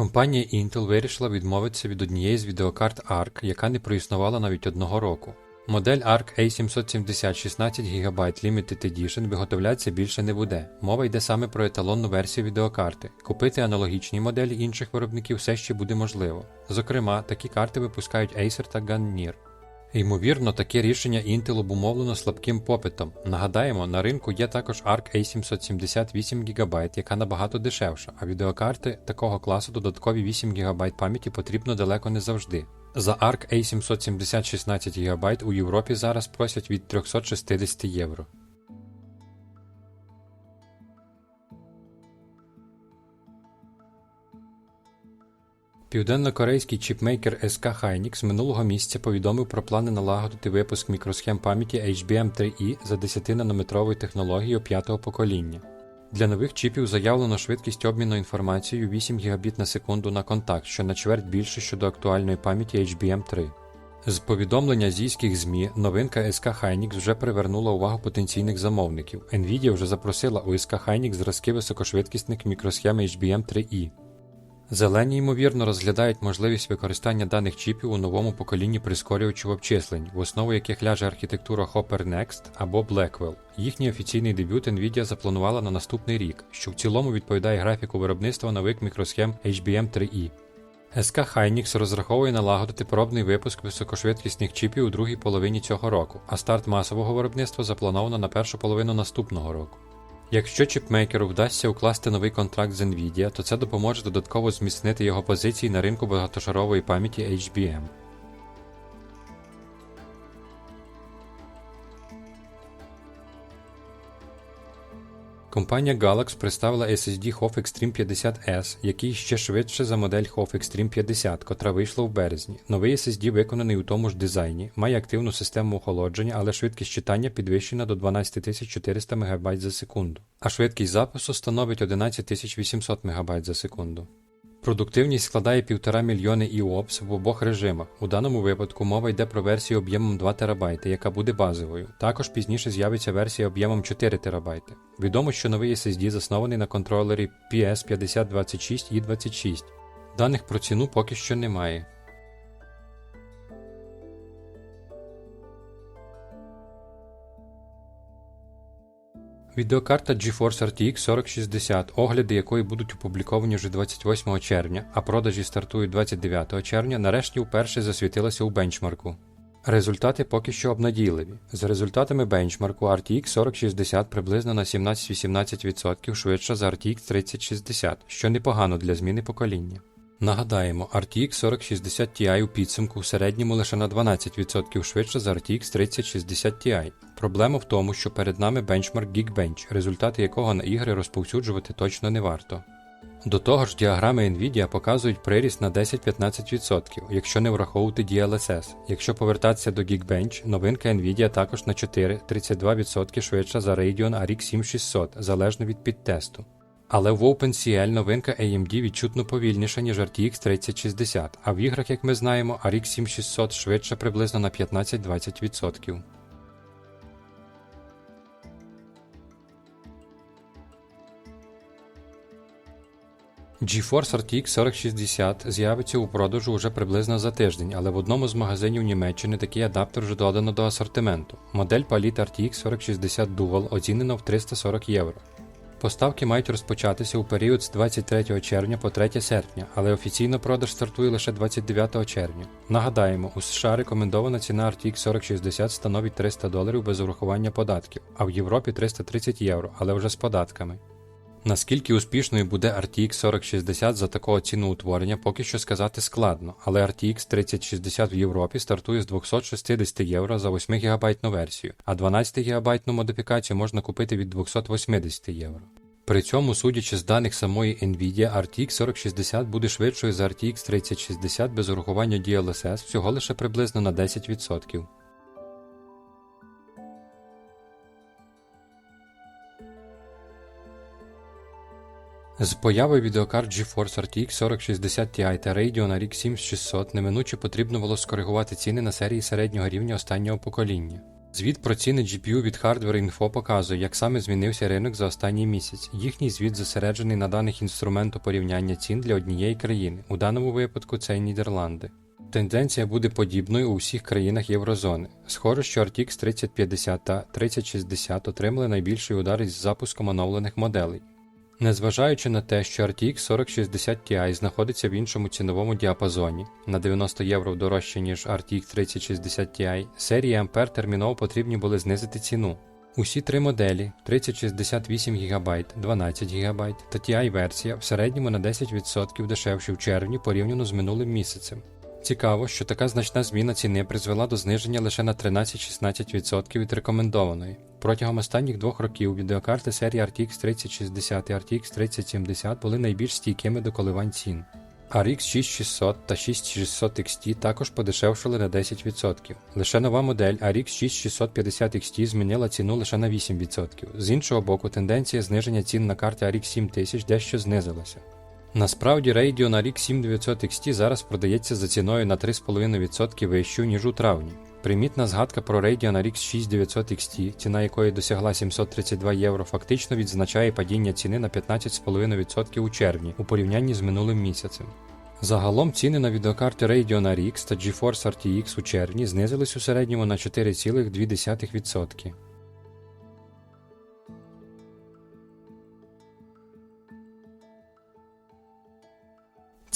Компанія Intel вирішила відмовитися від однієї з відеокарт ARC, яка не проіснувала навіть одного року. Модель ARC A770 16 ГБ Limited Edition виготовлятися більше не буде. Мова йде саме про еталонну версію відеокарти. Купити аналогічні моделі інших виробників все ще буде можливо. Зокрема, такі карти випускають Acer та Ganir. Ймовірно, таке рішення Intel обумовлено слабким попитом. Нагадаємо, на ринку є також ARC A770 8 ГБ, яка набагато дешевша, а відеокарти такого класу додаткові 8 ГБ пам'яті потрібно далеко не завжди. За ARC A770 16 ГБ у Європі зараз просять від 360 євро. Південно-корейський чіпмейкер SK Hynix минулого місяця повідомив про плани налагодити випуск мікросхем пам'яті HBM3E за 10-нанометровою технологією п'ятого покоління. Для нових чіпів заявлено швидкість обміну інформацією 8 Гбіт на секунду на контакт, що на чверть більше щодо актуальної пам'яті HBM3. З повідомлення азійських ЗМІ новинка SK Hynix вже привернула увагу потенційних замовників. Nvidia вже запросила у SK Hynix зразки високошвидкісних мікросхем HBM3E. Зелені, ймовірно, розглядають можливість використання даних чіпів у новому поколінні прискорювачів обчислень, в основу яких ляже архітектура Hopper Next або Blackwell. Їхній офіційний дебют Nvidia запланувала на наступний рік, що в цілому відповідає графіку виробництва нових мікросхем HBM3E. SK Hynix розраховує налагодити пробний випуск високошвидкісних чіпів у другій половині цього року, а старт масового виробництва заплановано на першу половину наступного року. Якщо чіпмейкеру вдасться укласти новий контракт з Nvidia, то це допоможе додатково зміцнити його позиції на ринку багатошарової пам'яті HBM. Компанія Galax представила SSD HOF Extreme 50S, який ще швидше за модель HOF Extreme 50, котра вийшла в березні. Новий SSD виконаний у тому ж дизайні, має активну систему охолодження, але швидкість читання підвищена до 12400 МБ за секунду, а швидкість запису становить 11800 МБ за секунду. Продуктивність складає 1,5 мільйони IOPS в обох режимах. У даному випадку мова йде про версію об'ємом 2 ТБ, яка буде базовою. Також пізніше з'явиться версія об'ємом 4 ТБ. Відомо, що новий SSD заснований на контролері PS5026 і 26 Даних про ціну поки що немає. Відеокарта GeForce RTX 4060, огляди якої будуть опубліковані вже 28 червня, а продажі стартують 29 червня, нарешті вперше засвітилася у бенчмарку. Результати поки що обнадійливі. За результатами бенчмарку RTX 4060 приблизно на 17-18% швидша за RTX 3060, що непогано для зміни покоління. Нагадаємо, RTX 4060 Ti у підсумку в середньому лише на 12% швидше за RTX 3060 Ti. Проблема в тому, що перед нами бенчмарк Geekbench, результати якого на ігри розповсюджувати точно не варто. До того ж, діаграми Nvidia показують приріст на 10-15%, якщо не враховувати DLSS. Якщо повертатися до Geekbench, новинка Nvidia також на 4-32% швидша за Radeon RX 7600, залежно від підтесту. Але в OpenCL новинка AMD відчутно повільніша, ніж RTX 3060, а в іграх, як ми знаємо, RX 7600 швидше приблизно на 15-20%. GeForce RTX 4060 з'явиться у продажу уже приблизно за тиждень, але в одному з магазинів Німеччини такий адаптер вже додано до асортименту. Модель Palit RTX 4060 Dual оцінено в 340 євро. Поставки мають розпочатися у період з 23 червня по 3 серпня, але офіційно продаж стартує лише 29 червня. Нагадаємо, у США рекомендована ціна RTX 4060 становить 300 доларів без урахування податків, а в Європі 330 євро, але вже з податками. Наскільки успішною буде RTX 4060 за такого ціноутворення, поки що сказати складно, але RTX 3060 в Європі стартує з 260 євро за 8 ГБ версію, а 12 ГБ модифікацію можна купити від 280 євро. При цьому, судячи з даних самої Nvidia, RTX 4060 буде швидшою за RTX 3060 без урахування DLSS всього лише приблизно на 10%. З появою відеокарт GeForce RTX 4060 Ti та Radeon RX 7600 неминуче потрібно було скоригувати ціни на серії середнього рівня останнього покоління. Звіт про ціни GPU від Hardware Info показує, як саме змінився ринок за останній місяць. Їхній звіт зосереджений на даних інструменту порівняння цін для однієї країни. У даному випадку це Нідерланди. Тенденція буде подібною у всіх країнах Єврозони. Схоже, що RTX 3050 та 3060 отримали найбільший удар із запуском оновлених моделей. Незважаючи на те, що RTX 4060 Ti знаходиться в іншому ціновому діапазоні на 90 євро дорожче, ніж RTX 3060 Ti, серії Ampere терміново потрібні були знизити ціну. Усі три моделі 3068 ГБ, 12 ГБ та Ti версія в середньому на 10% дешевші в червні порівняно з минулим місяцем. Цікаво, що така значна зміна ціни призвела до зниження лише на 13-16% від рекомендованої. Протягом останніх двох років відеокарти серії RTX 3060 і RTX 3070 були найбільш стійкими до коливань цін. RX 6600 та 6600 XT також подешевшили на 10%. Лише нова модель RX 6650 XT змінила ціну лише на 8%. З іншого боку, тенденція зниження цін на карти RX 7000 дещо знизилася. Насправді Radeon RX 7900 XT зараз продається за ціною на 3,5% вищу, ніж у травні. Примітна згадка про Radeon RX 6900 XT, ціна якої досягла 732 євро, фактично відзначає падіння ціни на 15,5% у червні у порівнянні з минулим місяцем. Загалом ціни на відеокарти Radeon RX та GeForce RTX у червні знизились у середньому на 4,2%.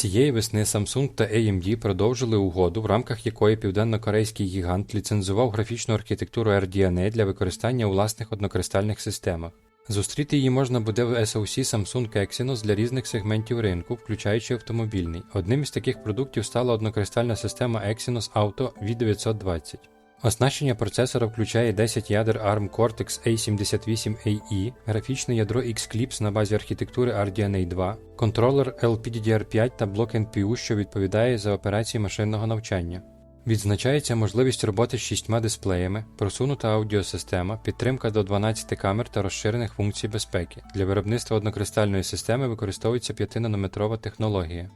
Цієї весни Samsung та AMD продовжили угоду, в рамках якої південно-корейський гігант ліцензував графічну архітектуру RDNA для використання у власних однокристальних системах. Зустріти її можна буде в SoC Samsung Exynos для різних сегментів ринку, включаючи автомобільний. Одним із таких продуктів стала однокристальна система Exynos Auto V920. Оснащення процесора включає 10 ядер ARM Cortex A78AE, графічне ядро X-Clips на базі архітектури RDNA 2, контролер LPDDR5 та блок NPU, що відповідає за операції машинного навчання. Відзначається можливість роботи з шістьма дисплеями, просунута аудіосистема, підтримка до 12 камер та розширених функцій безпеки. Для виробництва однокристальної системи використовується 5-нанометрова технологія.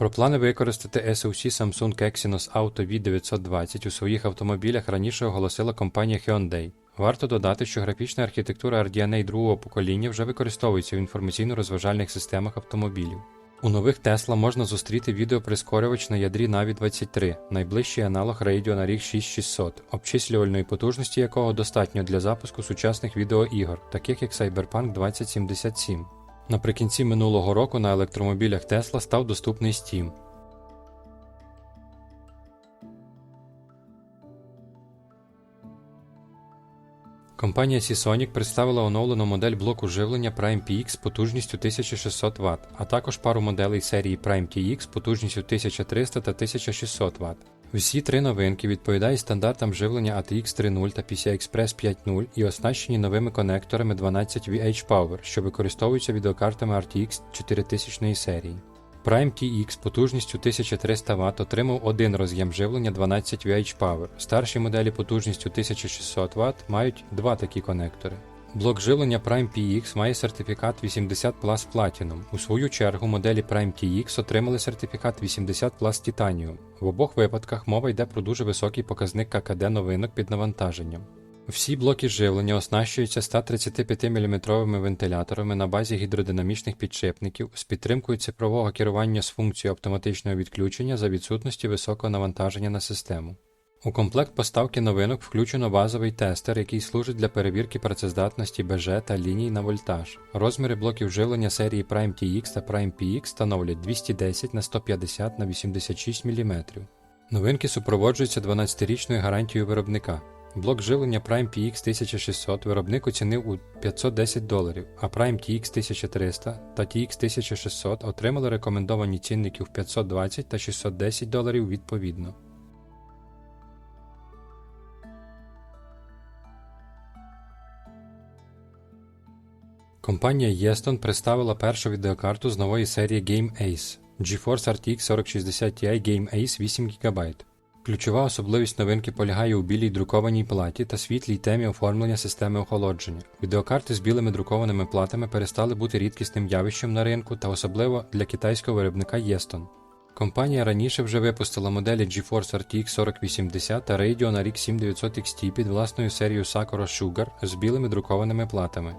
Про плани використати SoC Samsung Exynos Auto V920 у своїх автомобілях раніше оголосила компанія Hyundai. Варто додати, що графічна архітектура RDNA другого покоління вже використовується в інформаційно-розважальних системах автомобілів. У нових Tesla можна зустріти відеоприскорювач на ядрі Navi 23, найближчий аналог Radeon RX 6600, обчислювальної потужності якого достатньо для запуску сучасних відеоігор, таких як Cyberpunk 2077. Наприкінці минулого року на електромобілях Tesla став доступний Steam. Компанія Seasonic представила оновлену модель блоку живлення Prime PX потужністю 1600 Вт, а також пару моделей серії Prime TX потужністю 1300 та 1600 Вт. Всі три новинки відповідають стандартам живлення ATX 3.0 та PCI Express 5.0 і оснащені новими конекторами 12 VH Power, що використовуються відеокартами RTX 4000 серії. Prime TX потужністю 1300 Вт отримав один роз'єм живлення 12 VH Power. Старші моделі потужністю 1600 Вт мають два такі конектори. Блок живлення Prime PX має сертифікат 80 Plus Platinum. У свою чергу моделі Prime TX отримали сертифікат 80 Plus Titanium. В обох випадках мова йде про дуже високий показник ККД новинок під навантаженням. Всі блоки живлення оснащуються 135 мм вентиляторами на базі гідродинамічних підшипників з підтримкою цифрового керування з функцією автоматичного відключення за відсутності високого навантаження на систему. У комплект поставки новинок включено базовий тестер, який служить для перевірки працездатності БЖ та ліній на вольтаж. Розміри блоків живлення серії Prime TX та Prime PX становлять 210 на 150 на 86 мм. Новинки супроводжуються 12-річною гарантією виробника. Блок живлення Prime PX 1600 виробник оцінив у 510 доларів, а Prime TX 1300 та TX 1600 отримали рекомендовані цінники в 520 та 610 доларів відповідно. Компанія Yeston представила першу відеокарту з нової серії Game Ace GeForce RTX 4060 Ti Game Ace 8 ГБ. Ключова особливість новинки полягає у білій друкованій платі та світлій темі оформлення системи охолодження. Відеокарти з білими друкованими платами перестали бути рідкісним явищем на ринку та особливо для китайського виробника Yeston. Компанія раніше вже випустила моделі GeForce RTX 4080 та Radeon RX 7900 XT під власною серією Sakura Sugar з білими друкованими платами.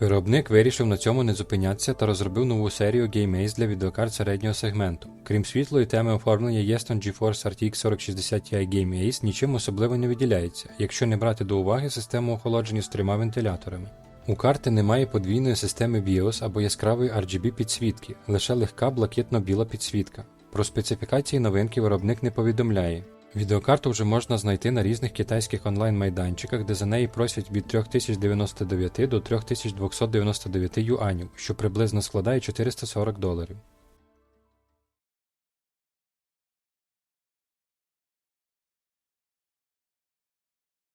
Виробник вирішив на цьому не зупинятися та розробив нову серію GameAce для відеокарт середнього сегменту. Крім світлої теми оформлення Yeston GeForce RTX 4060 Ti GameAce нічим особливо не виділяється, якщо не брати до уваги систему охолодження з трьома вентиляторами. У карти немає подвійної системи BIOS або яскравої RGB підсвітки, лише легка блакитно-біла підсвітка. Про специфікації новинки виробник не повідомляє. Відеокарту вже можна знайти на різних китайських онлайн-майданчиках, де за неї просять від 3099 до 3299 юанів, що приблизно складає 440 доларів.